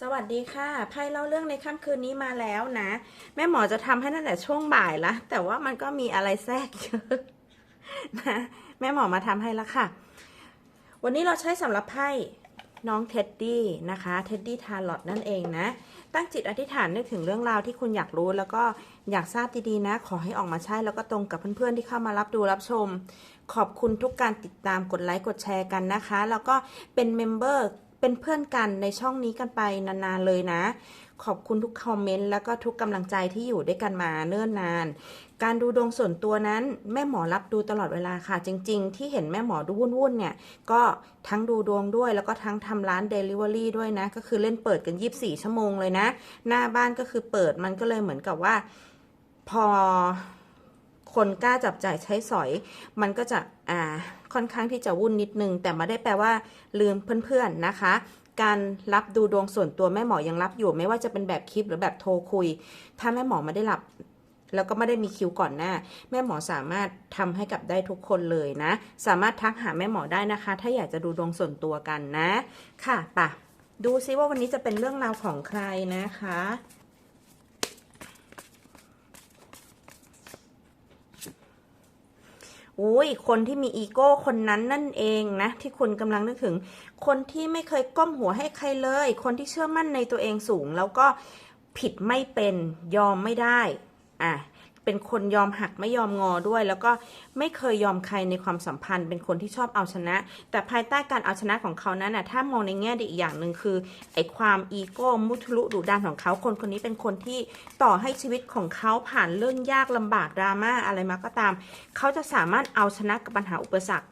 สวัสดีค่ะไพ่เล่าเรื่องในค่ำคืนนี้มาแล้วนะ แม่หมอจะทำให้ตั้งแต่ช่วงบ่ายละแต่ว่ามันก็มีอะไรแทรกเยอะนะแม่หมอมาทำให้ล้วค่ะ วันนี้เราใช้สำหรับไพ่น้องเท็ดดี้นะคะเท็ดดี้ทาร์ลอตนั่นเองนะ ตั้งจิตอธิษฐานนึกถึงเรื่องราวที่คุณอยากรู้ แล้วก็อยากทราบดีๆนะ ขอให้ออกมาใช่แล้วก็ตรงกับเพื่อนๆที่เข้ามารับดูรับชม ขอบคุณทุกการติดตามกดไลค์กดแชร์กันนะคะ แล้วก็เป็นเมมเบอร์ เป็นเพื่อนกันในช่องนี้กันไปนานๆเลยนะ ขอบคุณทุกคอมเมนต์แล้วก็ทุกกำลังใจที่อยู่ด้วยกันมาเนิ่นนาน การดูดวงส่วนตัวนั้น แม่หมอรับดูตลอดเวลาค่ะ จริง ๆ ที่เห็นแม่หมอดูวุ่นๆเนี่ยก็ทั้งดูดวงด้วย แล้วก็ทั้งทำร้าน Delivery ด้วยนะ ก็คือเล่นเปิดกัน 24 ชั่วโมงเลยนะ หน้าบ้านก็คือเปิดมันก็เลยเหมือนกับว่า พอคนกล้าจับจ่ายใช้สอย มันก็จะอ่า ค่อนข้างที่จะวุ่นนิดนึง แต่ไม่ได้แปลว่า ลืมเพื่อนๆนะคะ การรับดูดวงส่วนตัวแม่หมอยังรับอยู่ ไม่ว่าจะเป็นแบบคลิปหรือแบบโทรคุย ถ้าแม่หมอไม่ได้รับแล้วก็ไม่ได้มีคิวก่อนหน้า แม่หมอสามารถทำให้กับได้ทุกคนเลยนะ สามารถทักหาแม่หมอได้นะคะ ถ้าอยากจะดูดวงส่วนตัวกันนะ ค่ะปะดูซิว่าวันนี้จะเป็นเรื่องราวของใครนะคะ อุ้ยคนที่มีอีโก้คนนั้นนั่นเองนะ ที่คุณกำลังนึกถึง คนที่ไม่เคยก้มหัวให้ใครเลย คนที่เชื่อมั่นในตัวเองสูง แล้วก็ผิดไม่เป็นยอมไม่ได้ อะ เป็นคนยอมหักไม่ยอมงอด้วย แล้วก็ไม่เคยยอมใครในความสัมพันธ์ เป็นคนที่ชอบเอาชนะ แต่ภายใต้การเอาชนะของเขานั้นนะถ้ามองในแง่ดีอีกอย่างหนึ่งคือไอ้ความอีโก้มุทะลุดุดันของเขาคนคนนี้เป็นคนที่ต่อให้ชีวิตของเขาผ่านเรื่องยากลำบากดราม่าอะไรมาก็ตาม เขาจะสามารถเอาชนะกับปัญหาอุปสรรค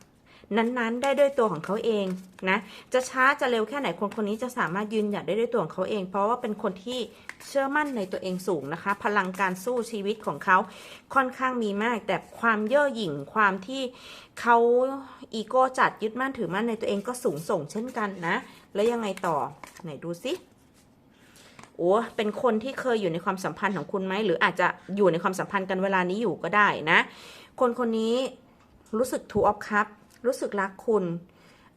นั้นๆ ได้ด้วยตัวของเขาเองนะจะช้าจะเร็วแค่ไหนคนคนนี้จะสามารถยืนหยัดได้ด้วยตัวของเขาเอง เพราะว่าเป็นคนที่เชื่อมั่นในตัวเองสูงนะคะ พลังการสู้ชีวิตของเขาค่อนข้างมีมาก แต่ความเย่อหยิ่งความที่เขาอีโก้จัดยึดมั่นถือมั่นในตัวเองก็สูงส่งเช่นกันนะ แล้วยังไงต่อไหนดูสิโอ้เป็นคนที่เคยอยู่ในความสัมพันธ์ของคุณไหมหรืออาจจะอยู่ในความสัมพันธ์กันเวลานี้อยู่ก็ได้นะ คนคนนี้ รู้สึกทูออฟคัพรู้สึกรักคุณ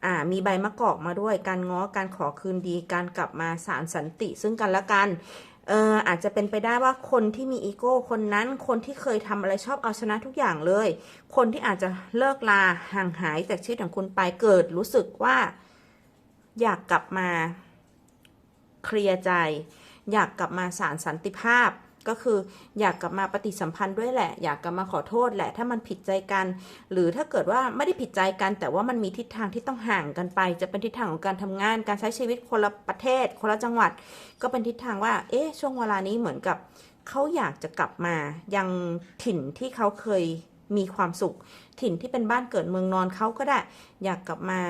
อ่า มีใบมะกอกมาด้วย การง้อ การขอคืนดี การกลับมาสารสันติ ซึ่งกันและกัน เอออาจจะเป็นไปได้ว่าคนที่มีอีโก้ คนนั้น คนที่เคยทำอะไรชอบเอาชนะทุกอย่างเลย คนที่อาจจะเลิกลาห่างหายจากชีวิตของคุณไป เกิดรู้สึกว่า อยากกลับมาเคลียร์ใจ อยากกลับมาสารสันติภาพ ก็คืออยากกลับมาปฏิสัมพันธ์ด้วยแหละ อยากกลับมาขอโทษแหละ ถ้ามันผิดใจกัน หรือถ้าเกิดว่าไม่ได้ผิดใจกัน แต่ว่ามันมีทิศทางที่ต้องห่างกันไป จะเป็นทิศทางของการทำงาน การใช้ชีวิตคนละประเทศ คนละจังหวัด ก็เป็นทิศทางว่า เอ๊ะ ช่วงเวลานี้เหมือนกับเขาอยากจะกลับมา ยังถิ่นที่เขาเคยมีความสุข ถิ่นที่เป็นบ้านเกิดเมืองนอนเขาก็ได้ อยากกลับมา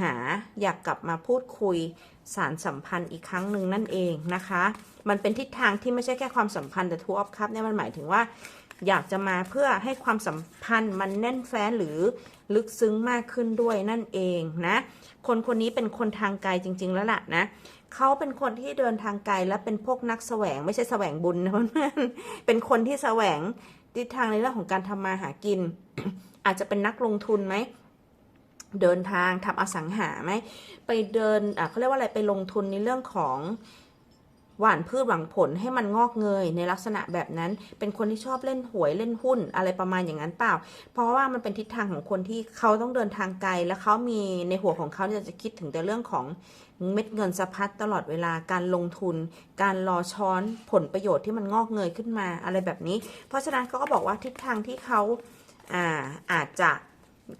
หาอยากกลับมาพูดคุยสารสัมพันธ์อีกครั้งหนึ่งนั่นเองนะคะ มันเป็นทิศทางที่ไม่ใช่แค่ความสัมพันธ์แต่ทูออฟคัพเนี่ยมันหมายถึงว่า อยากจะมาเพื่อให้ความสัมพันธ์มันแน่นแฟ้นหรือลึกซึ้งมากขึ้นด้วยนั่นเองนะ คนคนนี้เป็นคนทางไกลจริง ๆ แล้วล่ะนะเขาเป็นคนที่เดินทางไกลและเป็นพวกนักแสวงไม่ใช่แสวงบุญนะเพื่อนเป็นคนที่แสวงทิศทางในเรื่องของการทำมาหากิน อาจจะเป็นนักลงทุนไหมเดินทางทำอสังหาไหมไปเดินเขาเรียกว่าอะไรไปลงทุนในเรื่องของ หว่านพืชหวังผลให้มันงอกเงยในลักษณะแบบนั้น เป็นคนที่ชอบเล่นหวยเล่นหุ้นอะไรประมาณอย่างนั้นเปล่า เพราะว่ามันเป็นทิศทางของคนที่เขาต้องเดินทางไกล แล้วเขามีในหัวของเขาเนี่ยจะคิดถึงแต่เรื่องของเม็ดเงินสะพัดตลอดเวลาการลงทุน การรอช้อนผลประโยชน์ที่มันงอกเงยขึ้นมาอะไรแบบนี้ เพราะฉะนั้นเขาก็บอกว่าทิศทางที่เขาอ่าอาจจะ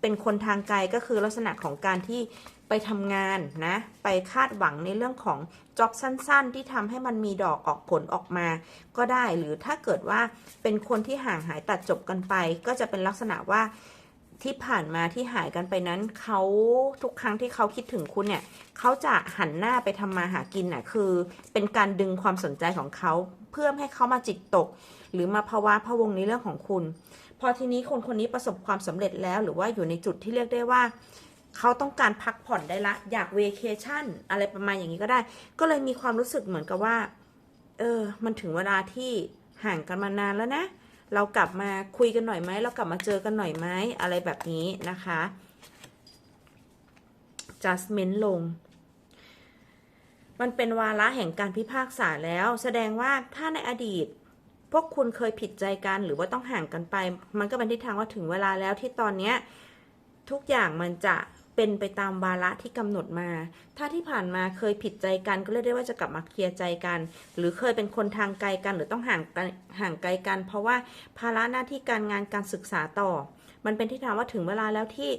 เป็นคนทางไกลก็คือลักษณะของการที่ไปทำงานนะ ไปคาดหวังในเรื่องของจ็อบสั้น ๆ ที่ทำให้มันมีดอกออกผลออกมา ก็ได้หรือถ้าเกิดว่าเป็นคนที่ห่างหายตัดจบกันไป ก็จะเป็นลักษณะว่าที่ผ่านมาที่หายกันไปนั้นเขาทุกครั้งที่เขาคิดถึงคุณเนี่ยเขาจะหันหน้าไปทำมาหากินน่ะคือ เป็นการดึงความสนใจของเขาเพื่อให้เขามาจิตตก หรือมาภาวะพะวงในเรื่องของคุณ พอทีนี้คนคนนี้ประสบความสำเร็จแล้ว หรือว่าอยู่ในจุดที่เรียกได้ว่า เขาต้องการพักผ่อนได้ละ อยากเวเคชั่นอะไรประมาณอย่างนี้ก็ได้ ก็เลยมีความรู้สึกเหมือนกับว่า เออ มันถึงเวลาที่ห่างกันมานานแล้วนะ เรากลับมาคุยกันหน่อยไหม เรากลับมาเจอกันหน่อยไหมอะไรแบบนี้นะคะ just เม้นลง มันเป็นวาระแห่งการพิพากษาแล้ว แสดงว่าถ้าในอดีต พวกคุณเคยผิดใจกันหรือว่าต้องห่างกันไป มันก็เป็นทิศทางว่าถึงเวลาแล้วที่ตอนเนี้ยทุกอย่างมันจะเป็นไปตามวาระที่กำหนดมา ถ้าที่ผ่านมาเคยผิดใจกันก็เรียกได้ว่าจะกลับมาเคลียร์ใจกัน หรือเคยเป็นคนทางไกลกันหรือต้องห่างกันห่างไกลกัน เพราะว่าภาระหน้าที่การงานการศึกษาต่อ มันเป็นที่ทางว่าถึงเวลาแล้วที่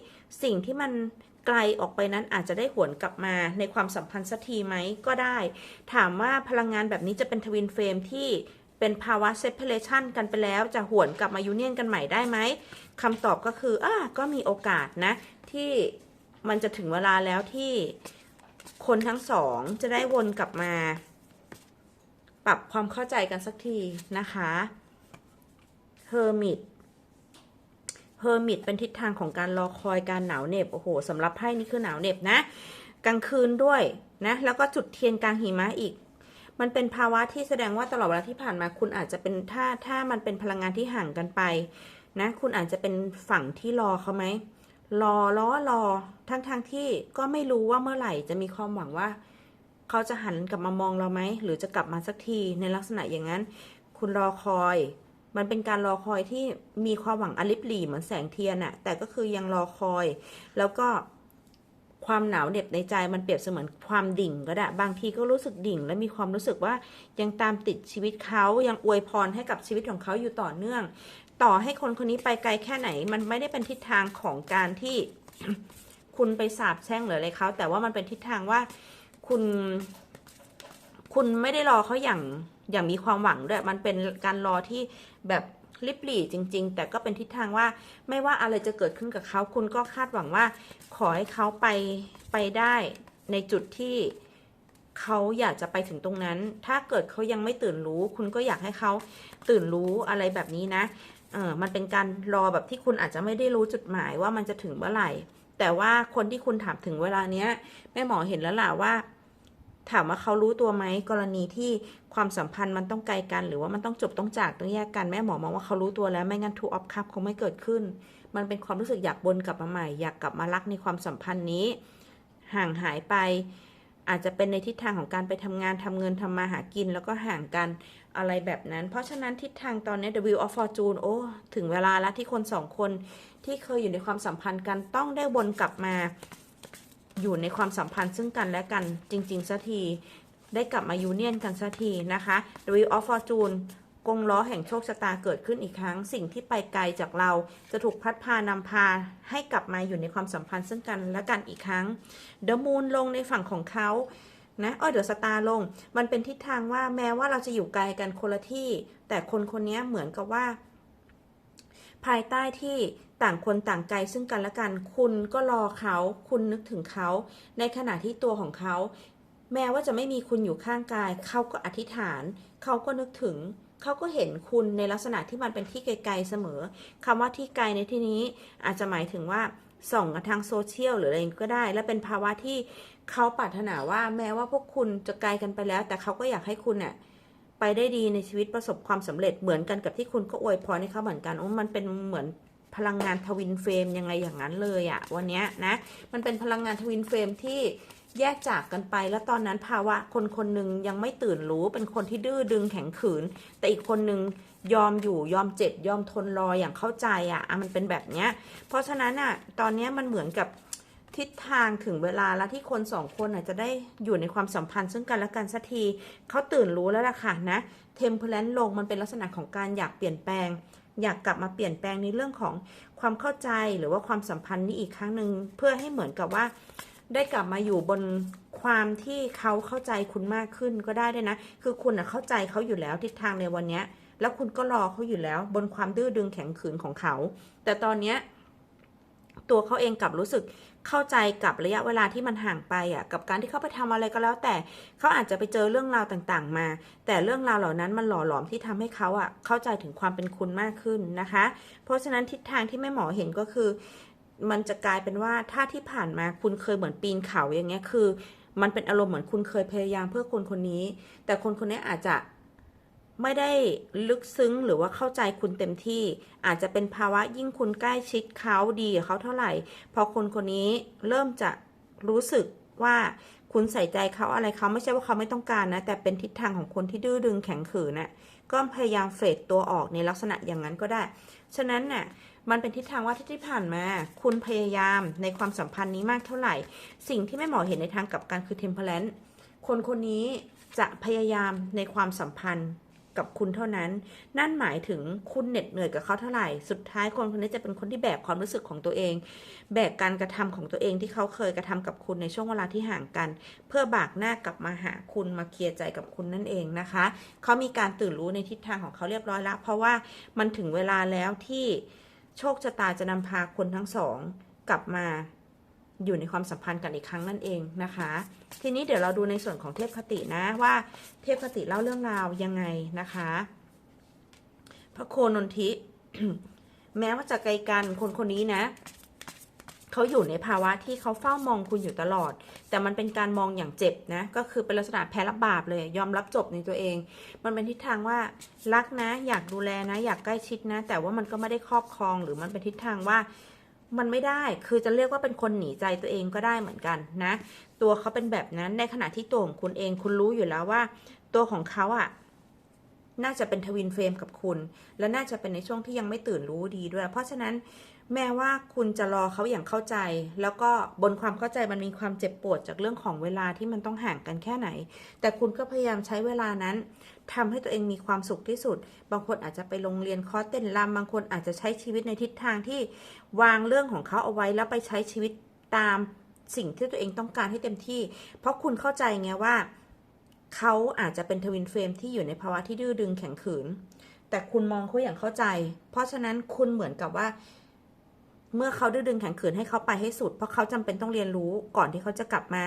สิ่งที่มันไกลออกไปนั้นอาจจะได้หวนกลับมาในความสัมพันธ์สักทีไหมก็ได้ ถามว่าพลังงานแบบนี้จะเป็นทวินเฟรมที่ เป็นภาวะเซ p a r a t ชันกันไปแล้ว จะหวนกลับมายูเนียนกันใหม่ได้ไหมคำตอบก็คืออ่าก็มีโอกาสนะ ที่มันจะถึงเวลาแล้วที่คนทั้งสองจะได้วนกลับมา ปรับความเข้าใจกันสักทีนะคะเฮอร์มิตเฮอร์มิตเป็นทิศทางของการรอคอยการหนาวเหน็บ โอ้โหสำหรับไพ่นี่คือหนาวเหน็บนะ กลางคืนด้วยนะ แล้วก็จุดเทียนกลางหิมะอีก มันเป็นภาวะที่แสดงว่าตลอดเวลาที่ผ่านมา คุณอาจจะเป็นถ้าถ้ามันเป็นพลังงานที่ห่างกันไปนะคุณอาจจะเป็นฝั่งที่รอเขาไหมรอล้อรอทั้งทางที่ก็ไม่รู้ว่าเมื่อไหร่จะมีความหวังว่า เขาจะหันกลับมามองเราไหมหรือจะกลับมาสักทีในลักษณะอย่างนั้น คุณรอคอย มันเป็นการรอคอยที่มีความหวังอลิบหลีเหมือนแสงเทียนอะแต่ก็คือยังรอคอย แล้วก็ ความหนาวเหน็บในใจมันเปรียบเสมือนความดิ่งก็ได้ บางทีก็รู้สึกดิ่ง และมีความรู้สึกว่ายังตามติดชีวิตเขายังอวยพรให้กับชีวิตของเขาอยู่ต่อเนื่อง ต่อให้คนคนนี้ไปไกลแค่ไหน มันไม่ได้เป็นทิศทางของการที่คุณไปสาบแช่งหรืออะไรเขาแต่ว่ามันเป็นทิศทางว่าคุณ คุณไม่ได้รอเขาอย่างอย่างมีความหวังด้วย มันเป็นการรอที่แบบ ริบหรี่จริง ๆ แต่ก็เป็นทิศทางว่าไม่ว่าอะไรจะเกิดขึ้นกับเขาคุณก็คาดหวังว่า ขอให้เขาไปไปได้ในจุดที่เขาอยากจะไปถึงตรงนั้น ถ้าเกิดเขายังไม่ตื่นรู้ คุณก็อยากให้เขาตื่นรู้อะไรแบบนี้นะเออมันเป็นการรอแบบที่คุณอาจจะไม่ได้รู้จุดหมายว่ามันจะถึงเมื่อไหร่ แต่ว่าคนที่คุณถามถึงเวลาเนี้ยแม่หมอเห็นแล้วล่ะว่า ถามว่าเขารู้ตัวไหมกรณีที่ความสัมพันธ์มันต้องไกลกัน หรือว่ามันต้องจบต้องจากต้องแยกกันแม่หมอมองว่าเขารู้ตัวแล้วไม่งั้นทูออฟคัพคงไม่เกิดขึ้น มันเป็นความรู้สึกอยากบนกลับมาใหม่ อยากกลับมารักในความสัมพันธ์นี้ ห่างหายไป อาจจะเป็นในทิศทางของการไปทำงานทำเงินทำมาหากินแล้วก็ห่างกันอะไรแบบนั้น เพราะฉะนั้นทิศทางตอนนี้ The Wheel of Fortune โอ้ถึงเวลาแล้วที่คนสองคนที่เคยอยู่ในความสัมพันธ์กันต้องได้วนกลับมา อยู่ในความสัมพันธ์ซึ่งกันและกันจริงๆสักที ได้กลับมายูเนียนกันสักทีนะคะ The Wheel of Fortune กงล้อแห่งโชคชะตาเกิดขึ้นอีกครั้ง สิ่งที่ไปไกลจากเราจะถูกพัดพานำพาให้กลับมาอยู่ในความสัมพันธ์ซึ่งกันและกันอีกครั้ง The Moon ลงในฝั่งของเขานะอ้อเดอะสตาร์ลง มันเป็นทิศทางว่าแม้ว่าเราจะอยู่ไกลกันคนละที่ แต่คนคนนี้เหมือนกับว่า ภายใต้ที่ต่างคนต่างไกลซึ่งกันและกัน คุณก็รอเขา คุณนึกถึงเขา ในขณะที่ตัวของเขา แม้ว่าจะไม่มีคุณอยู่ข้างกาย เขาก็อธิษฐาน เขาก็นึกถึง เขาก็เห็นคุณในลักษณะที่มันเป็นที่ไกลๆเสมอคำว่าที่ไกลในที่นี้อาจจะหมายถึงว่าส่องทางโซเชียลหรืออะไรก็ได้ และเป็นภาวะที่เขาปรารถนาว่าแม้ว่าพวกคุณจะไกลกันไปแล้ว แต่เขาก็อยากให้คุณเนี่ย ไปได้ดีในชีวิตประสบความสำเร็จเหมือนกันกับที่คุณก็อวยพรให้เขาเหมือนกันโอ้มันเป็นเหมือนพลังงานทวินเฟรมยังไงอย่างนั้นเลยอะวันนี้นะ มันเป็นพลังงานทวินเฟรมที่แยกจากกันไปแล้วตอนนั้นภาวะคนคนหนึ่งยังไม่ตื่นรู้เป็นคนที่ดื้อดึงแข็งขืน แต่อีกคนหนึ่งยอมอยู่ยอมเจ็บยอมทนรออย่างเข้าใจอะ่ะมันเป็นแบบเนี้ย เพราะฉะนั้นอะตอนนี้มันเหมือนกับ ทิศทางถึงเวลาแล้วที่คนสองคนจะได้อยู่ในความสัมพันธ์ซึ่งกันและกันสักทีเขาตื่นรู้แล้วล่ะค่ะนะเทมเพลนลงมันเป็นลักษณะของการอยากเปลี่ยนแปลง อยากกลับมาเปลี่ยนแปลงในเรื่องของความเข้าใจหรือว่าความสัมพันธ์นี้อีกครั้งหนึ่งเพื่อให้เหมือนกับว่า ได้กลับมาอยู่บนความที่เขาเข้าใจคุณมากขึ้นก็ได้ด้วยนะ คือคุณเข้าใจเขาอยู่แล้วทิศทางในวันนี้แล้วคุณก็รอเขาอยู่แล้วบนความดื้อดึงแข็งขืนของเขา แต่ตอนเนี้ยตัวเขาเองกลับรู้สึก เข้าใจกับระยะเวลาที่มันห่างไปอะกับการที่เขาไปทำอะไรก็แล้วแต่เขาอาจจะไปเจอเรื่องราวต่างๆ มา แต่เรื่องราวเหล่านั้นมันหล่อหลอมที่ทำให้เขาอะเข้าใจถึงความเป็นคุณมากขึ้นนะคะ เพราะฉะนั้นทิศทางที่แม่หมอเห็นก็คือ มันจะกลายเป็นว่าถ้าที่ผ่านมาคุณเคยเหมือนปีนเขาอย่างเงี้ยคือ มันเป็นอารมณ์เหมือนคุณเคยพยายามเพื่อคนคนนี้ แต่คนคนนี้อาจจะ ไม่ได้ลึกซึ้งหรือว่าเข้าใจคุณเต็มที่ อาจจะเป็นภาวะยิ่งคุณใกล้ชิดเขาดีกับเขาเท่าไหร่ พอคนคนนี้เริ่มจะรู้สึกว่าคุณใส่ใจเขาอะไรเขาไม่ใช่ว่าเขาไม่ต้องการนะ แต่เป็นทิศทางของคนที่ดื้อดึงแข็งขืนน่ะก็พยายามเฟดตัวออกในลักษณะอย่างนั้นก็ได้ ฉะนั้นน่ะมันเป็นทิศทางว่าที่ผ่านมา คุณพยายามในความสัมพันธ์นี้มากเท่าไหร่ สิ่งที่ไม่หมอเห็นในทางกับกันคือ temperance คนคนนี้จะพยายามในความสัมพันธ์ กับคุณเท่านั้น นั่นหมายถึงคุณเหน็ดเหนื่อยกับเขาเท่าไหร่ สุดท้ายคนคนนี้จะเป็นคนที่แบกความรู้สึกของตัวเอง แบกการกระทำของตัวเองที่เขาเคยกระทำกับคุณในช่วงเวลาที่ห่างกัน เพื่อบากหน้ากลับมาหาคุณมาเคลียร์ใจกับคุณนั่นเองนะคะ เขามีการตื่นรู้ในทิศทางของเขาเรียบร้อยแล้วเพราะว่ามันถึงเวลาแล้วที่โชคชะตาจะนำพาคนทั้งสองกลับมา อยู่ในความสัมพันธ์กันอีกครั้งนั่นเองนะคะ ทีนี้เดี๋ยวเราดูในส่วนของเทพคตินะว่าเทพคติเล่าเรื่องราวยังไงนะคะ พระโคนนทิแม้ว่าจะไกลกันคนคนนี้นะเขาอยู่ในภาวะที่เขาเฝ้ามองคุณอยู่ตลอด แต่มันเป็นการมองอย่างเจ็บนะ ก็คือเป็นลักษณะแพ้รับบาปเลย ยอมรับจบในตัวเอง มันเป็นทิศทางว่ารักนะ อยากดูแลนะ อยากใกล้ชิดนะ แต่ว่ามันก็ไม่ได้ครอบครองหรือมันเป็นทิศทางว่า มันไม่ได้ คือจะเรียกว่าเป็นคนหนีใจตัวเองก็ได้เหมือนกันนะ ตัวเขาเป็นแบบนั้น ในขณะที่ตัวของคุณเองคุณรู้อยู่แล้วว่า ตัวของเขาอะ น่าจะเป็นทวินเฟรมกับคุณ และน่าจะเป็นในช่วงที่ยังไม่ตื่นรู้ดีด้วย เพราะฉะนั้นแม้ว่าคุณจะรอเขาอย่างเข้าใจ แล้วก็บนความเข้าใจมันมีความเจ็บปวดจากเรื่องของเวลาที่มันต้องห่างกันแค่ไหน แต่คุณก็พยายามใช้เวลานั้นทำให้ตัวเองมีความสุขที่สุด บางคนอาจจะไปโรงเรียนคอร์สเต้นรำบางคนอาจจะใช้ชีวิตในทิศทางที่วางเรื่องของเขาเอาไว้แล้วไปใช้ชีวิตตามสิ่งที่ตัวเองต้องการให้เต็มที่ เพราะคุณเข้าใจไงว่า เขาอาจจะเป็นทวินเฟรมที่อยู่ในภาวะที่ดื้อดึงแข็งขืน แต่คุณมองเขาอย่างเข้าใจ เพราะฉะนั้นคุณเหมือนกับว่า เมื่อเขาดื้อดึงแข็งขืนให้เขาไปให้สุด เพราะเขาจำเป็นต้องเรียนรู้ก่อนที่เขาจะกลับมา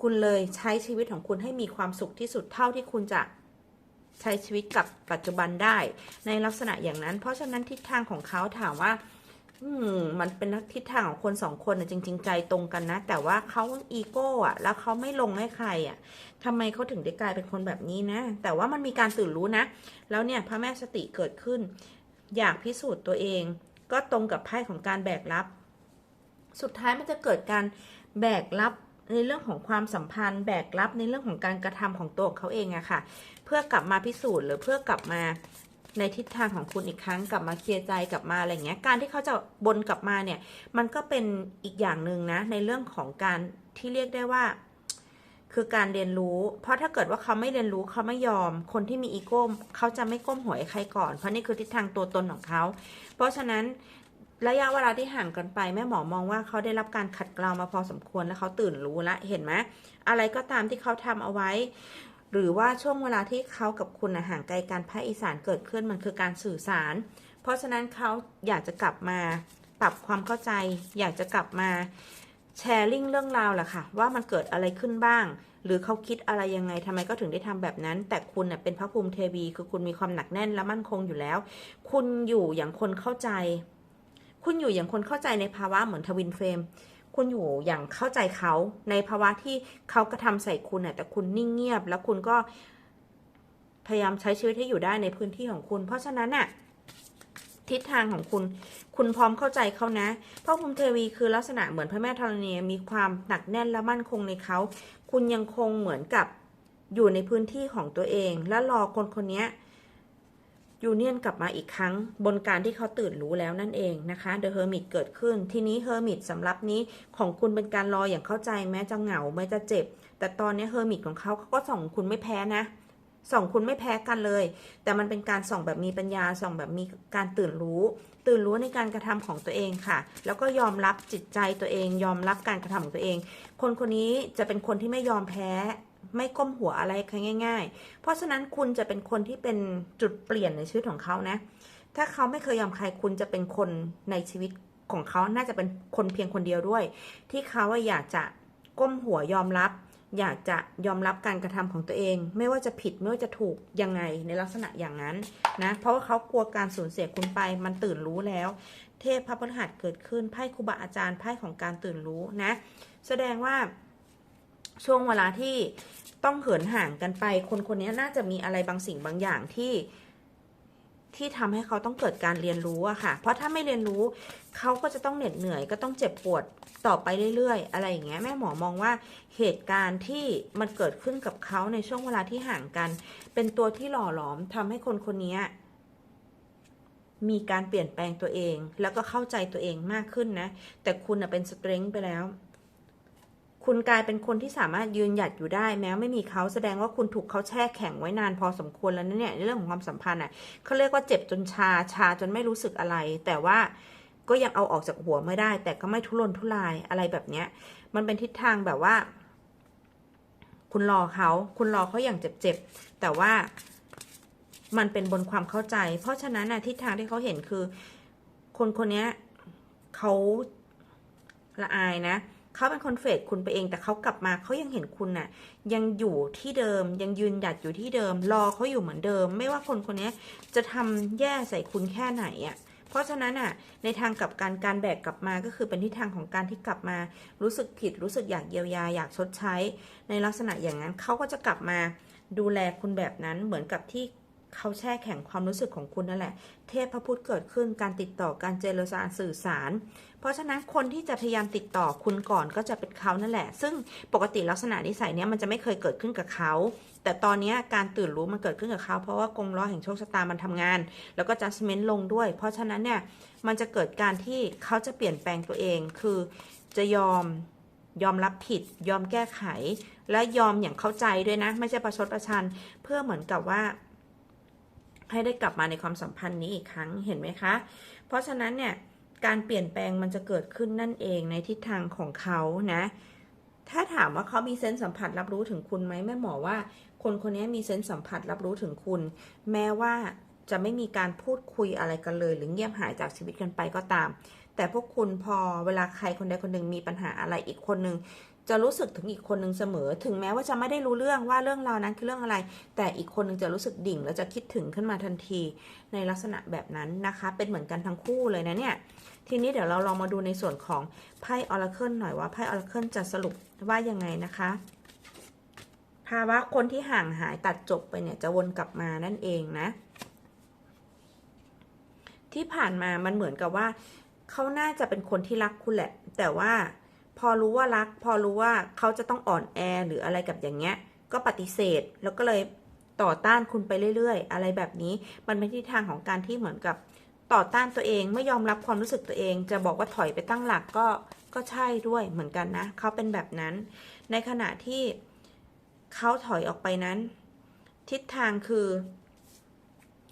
คุณเลยใช้ชีวิตของคุณให้มีความสุขที่สุดเท่าที่คุณจะใช้ชีวิตกับปัจจุบันได้ ในลักษณะอย่างนั้น เพราะฉะนั้นทิศทางของเขาถามว่า อืมมันเป็นทิศทางของคนสองคนนะจริง ๆ ใจตรงกันนะ แต่ว่าเขาอีโก้อะแล้วเขาไม่ลงให้ใครอะทำไมเขาถึงได้กลายเป็นคนแบบนี้นะ แต่ว่ามันมีการตื่นรู้นะ แล้วเนี่ยพระแม่สติเกิดขึ้น อยากพิสูจน์ตัวเอง ก็ตรงกับไพ่ของการแบกรับ สุดท้ายมันจะเกิดการแบกรับในเรื่องของความสัมพันธ์ แบกรับในเรื่องของการกระทำของตัวเขาเองอะค่ะ เพื่อกลับมาพิสูจน์หรือเพื่อกลับมา ในทิศทางของคุณอีกครั้งกลับมาเคลียร์ใจกลับมาอะไรเงี้ยการที่เขาจะบนกลับมาเนี่ย มันก็เป็นอีกอย่างหนึ่งนะ ในเรื่องของการที่เรียกได้ว่า คือการเรียนรู้ เพราะถ้าเกิดว่าเขาไม่เรียนรู้เขาไม่ยอม คนที่มีอีโก้เขาจะไม่ก้มหัวให้ใครก่อน เพราะนี่คือทิศทางตัวตนของเขา เพราะฉะนั้นระยะเวลาที่ห่างกันไปแม่หมอมองว่าเขาได้รับการขัดเกลามาพอสมควรแล้วเขาตื่นรู้ละเห็นไหมอะไรก็ตามที่เขาทำเอาไว้ หรือว่าช่วงเวลาที่เขากับคุณห่างไกลกันภาคอีสานเกิดขึ้นมันคือการสื่อสาร เพราะฉะนั้นเขาอยากจะกลับมาปรับความเข้าใจ อยากจะกลับมาแชร์ลิงเรื่องราวแหละค่ะ ว่ามันเกิดอะไรขึ้นบ้าง หรือเขาคิดอะไรยังไงทำไมก็ถึงได้ทำแบบนั้น แต่คุณเน่ยเป็นพระภูมิเทวี คือคุณมีความหนักแน่นและมั่นคงอยู่แล้ว คุณอยู่อย่างคนเข้าใจ คุณอยู่อย่างคนเข้าใจในภาวะเหมือนทวินเฟรม คุณอยู่อย่างเข้าใจเขาในภาวะที่เขากระทำใส่คุณน่ะแต่คุณนิ่งเงียบ แล้วคุณก็พยายามใช้ชีวิตให้อยู่ได้ในพื้นที่ของคุณ เพราะฉะนั้นน่ะทิศทางของคุณ คุณพร้อมเข้าใจเขานะ เพราะภูมิเทวีคือลักษณะเหมือนพระแม่ธรณีมีความหนักแน่นและมั่นคงในเขา คุณยังคงเหมือนกับอยู่ในพื้นที่ของตัวเอง และรอคนคนนี้ ยูเนียนกลับมาอีกครั้ง บนการที่เขาตื่นรู้แล้วนั่นเองนะคะเดอะเฮอร์มิตเกิดขึ้น ทีนี้เฮอร์มิตสำหรับนี้ของคุณเป็นการรออย่างเข้าใจแม้จะเหงาแม้จะเจ็บ แต่ตอนนี้เฮอร์มิตของเขาเขาก็ส่องคุณไม่แพ้นะส่องคุณไม่แพ้กันเลย แต่มันเป็นการส่องแบบมีปัญญาส่องแบบมีการตื่นรู้ ตื่นรู้ในการกระทำของตัวเองค่ะ แล้วก็ยอมรับจิตใจตัวเอง ยอมรับการกระทำของตัวเอง คนคนนี้จะเป็นคนที่ไม่ยอมแพ้ ไม่ก้มหัวอะไรใครง่าย ๆ เพราะฉะนั้นคุณจะเป็นคนที่เป็นจุดเปลี่ยนในชีวิตของเขานะ ถ้าเขาไม่เคยยอมใครคุณจะเป็นคนในชีวิตของเขาน่าจะเป็นคนเพียงคนเดียวด้วย ที่เขาอะอยากจะก้มหัวยอมรับ อยากจะยอมรับการกระทำของตัวเอง ไม่ว่าจะผิดไม่ว่าจะถูกยังไงในลักษณะอย่างนั้นนะเพราะว่าเขากลัวการสูญเสียคุณไป มันตื่นรู้แล้ว เทพพระพฤหัสเกิดขึ้นไพ่ครูบาอาจารย์ไพ่ของการตื่นรู้นะ แสดงว่า ช่วงเวลาที่ต้องเหินห่างกันไป คนคนนี้น่าจะมีอะไรบางสิ่งบางอย่างที่ ที่ทำให้เขาต้องเกิดการเรียนรู้อะค่ะ เพราะถ้าไม่เรียนรู้เขาก็จะต้องเหน็ดเหนื่อย ก็ต้องเจ็บปวดต่อไปเรื่อยๆ อะไรอย่างเงี้ยแม่หมอมองว่าเหตุการณ์ที่มันเกิดขึ้นกับเขาในช่วงเวลาที่ห่างกัน เป็นตัวที่หล่อหลอมทำให้คนคนนี้มีการเปลี่ยนแปลงตัวเอง แล้วก็เข้าใจตัวเองมากขึ้นนะ แต่คุณเป็นสเตรงไปแล้ว คุณกลายเป็นคนที่สามารถยืนหยัดอยู่ได้แม้ไม่มีเขาแสดงว่าคุณถูกเขาแช่แข็งไว้นานพอสมควรแล้วนะเนี่ยในเรื่องของความสัมพันธ์อะเขาเรียกว่าเจ็บจนชาชาจนไม่รู้สึกอะไร แต่ว่าก็ยังเอาออกจากหัวไม่ได้ แต่ก็ไม่ทุรนทุรายอะไรแบบเนี้ย มันเป็นทิศทางแบบว่า คุณรอเขาคุณรอเขาอย่างเจ็บๆแต่ว่ามันเป็นบนความเข้าใจ เพราะฉะนั้นนะทิศทางที่เขาเห็นคือ คนคนนี้เขาละอายนะเขาเป็นคนเฟดคุณไปเอง แต่เขากลับมาเขายังเห็นคุณน่ะ ยังอยู่ที่เดิมยังยืนหยัดอยู่ที่เดิม รอเขาอยู่เหมือนเดิม ไม่ว่าคนคนนี้จะทำแย่ใส่คุณแค่ไหนอะเพราะฉะนั้นอะในทางกลับการการแบกกลับมาก็คือเป็นทิศทางของการที่กลับมา รู้สึกผิดรู้สึกอยากเยียวยาอยากชดใช้ ในลักษณะอย่างนั้นเขาก็จะกลับมาดูแลคุณแบบนั้นเหมือนกับที่ เขาแช่แข็งความรู้สึกของคุณนั่นแหละ เทพพระพุทธเกิดขึ้นการติดต่อการเจรจาสื่อสาร เพราะฉะนั้นคนที่จะพยายามติดต่อคุณก่อนก็จะเป็นเขานั่นแหละ ซึ่งปกติลักษณะนิสัยเนี้ยมันจะไม่เคยเกิดขึ้นกับเขา แต่ตอนนี้การตื่นรู้มันเกิดขึ้นกับเขา เพราะว่ากงล้อแห่งโชคชะตามันทำงาน แล้วก็ judgment ลงด้วย เพราะฉะนั้นเนี่ยมันจะเกิดการที่เขาจะเปลี่ยนแปลงตัวเอง คือจะยอมยอมรับผิด ยอมแก้ไข และยอมอย่างเข้าใจด้วยนะ ไม่ใช่ประชดประชันเพื่อเหมือนกับว่า ให้ได้กลับมาในความสัมพันธ์นี้อีกครั้งเห็นไหมคะ เพราะฉะนั้นเนี่ยการเปลี่ยนแปลงมันจะเกิดขึ้นนั่นเองในทิศทางของเขานะ ถ้าถามว่าเขามีเซนส์สัมผัสรับรู้ถึงคุณไหมแม่หมอว่า คนคนนี้มีเซนส์สัมผัสรับรู้ถึงคุณ แม้ว่าจะไม่มีการพูดคุยอะไรกันเลย หรือเงียบหายจากชีวิตกันไปก็ตาม แต่พวกคุณพอเวลาใครคนใดคนหนึ่งมีปัญหาอะไรอีกคนหนึ่ง จะรู้สึกถึงอีกคนหนึ่งเสมอ ถึงแม้ว่าจะไม่ได้รู้เรื่องว่าเรื่องราวนั้นคือเรื่องอะไร แต่อีกคนหนึ่งจะรู้สึกดิ่ง แล้วจะคิดถึงขึ้นมาทันที ในลักษณะแบบนั้นนะคะ เป็นเหมือนกันทั้งคู่เลยนะเนี่ย ทีนี้เดี๋ยวเราลองมาดูในส่วนของไพ่ออร์เคิลหน่อยว่าไพ่ออร์เคิลจะสรุปว่ายังไงนะคะภาวะคนที่ห่างหายตัดจบไปเนี่ยจะวนกลับมานั่นเองนะ ที่ผ่านมามันเหมือนกับว่า เขาน่าจะเป็นคนที่รักคุณแหละ แต่ว่า พอรู้ว่ารัก พอรู้ว่าเขาจะต้องอ่อนแอหรืออะไรกับอย่างเงี้ย ก็ปฏิเสธแล้วก็เลยต่อต้านคุณไปเรื่อย ๆ อะไรแบบนี้มันเป็นทิศทางของการที่เหมือนกับต่อต้านตัวเองไม่ยอมรับความรู้สึกตัวเอง จะบอกว่าถอยไปตั้งหลักก็ก็ใช่ด้วยเหมือนกันนะ เขาเป็นแบบนั้น ในขณะที่เขาถอยออกไปนั้น ทิศทางคือ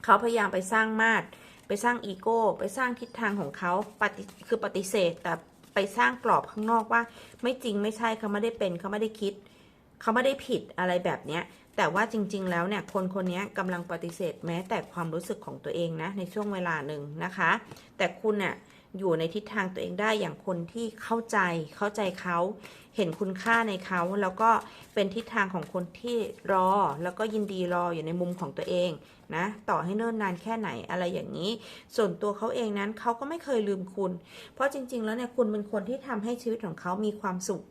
เขาพยายามไปสร้างมาตรไปสร้างอีโก้ ไปสร้างทิศทางของเขาปฏิคือปฏิเสธแต่ ไปสร้างกรอบข้างนอกว่า ไม่จริงไม่ใช่เขาไม่ได้เป็นเขาไม่ได้คิดเขาไม่ได้ผิดอะไรแบบเนี้ยแต่ว่าจริง ๆ แล้วเนี่ยคนคนนี้กำลังปฏิเสธแม้แต่ความรู้สึกของตัวเองนะในช่วงเวลาหนึ่งนะคะ แต่คุณเนี่ย อยู่ในทิศทางตัวเองได้อย่างคนที่เข้าใจเข้าใจเขาเห็นคุณค่าในเขาแล้วก็เป็นทิศทางของคนที่รอ แล้วก็ยินดีรออยู่ในมุมของตัวเองนะต่อให้เนิ่นนานแค่ไหนอะไรอย่างนี้ ส่วนตัวเขาเองนั้นเขาก็ไม่เคยลืมคุณ เพราะจริง ๆ แล้วเนี่ยคุณเป็นคนที่ทำให้ชีวิตของเขามีความสุข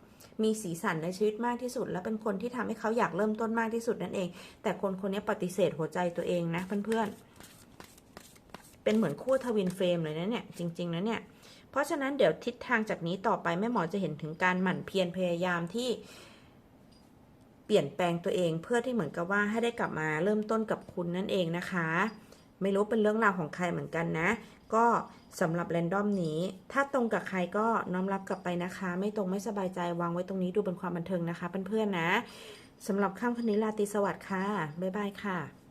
มีสีสันในชีวิตมากที่สุด และเป็นคนที่ทำให้เขาอยากเริ่มต้นมากที่สุดนั่นเอง แต่คนคนนี้ปฏิเสธหัวใจตัวเองนะเพื่อนๆ เป็นเหมือนคู่ทวินเฟรมเลยนะเนี่ยจริงๆนะเนี่ยเพราะฉะนั้นเดี๋ยวทิศทางจากนี้ต่อไปแม่หมอจะเห็นถึงการหมั่นเพียรพยายามที่เปลี่ยนแปลงตัวเองเพื่อที่เหมือนกับว่าให้ได้กลับมาเริ่มต้นกับคุณนั่นเองนะคะ ไม่รู้เป็นเรื่องราวของใครเหมือนกันนะ ก็สำหรับแรนดอมนี้ ถ้าตรงกับใครก็น้อมรับกลับไปนะคะ ไม่ตรงไม่สบายใจวางไว้ตรงนี้ดูเป็นความบันเทิงนะคะเพื่อนๆนะสำหรับค่ำคืนนี้ลาตรีสวัสดิ์ค่ะบ๊ายบายค่ะ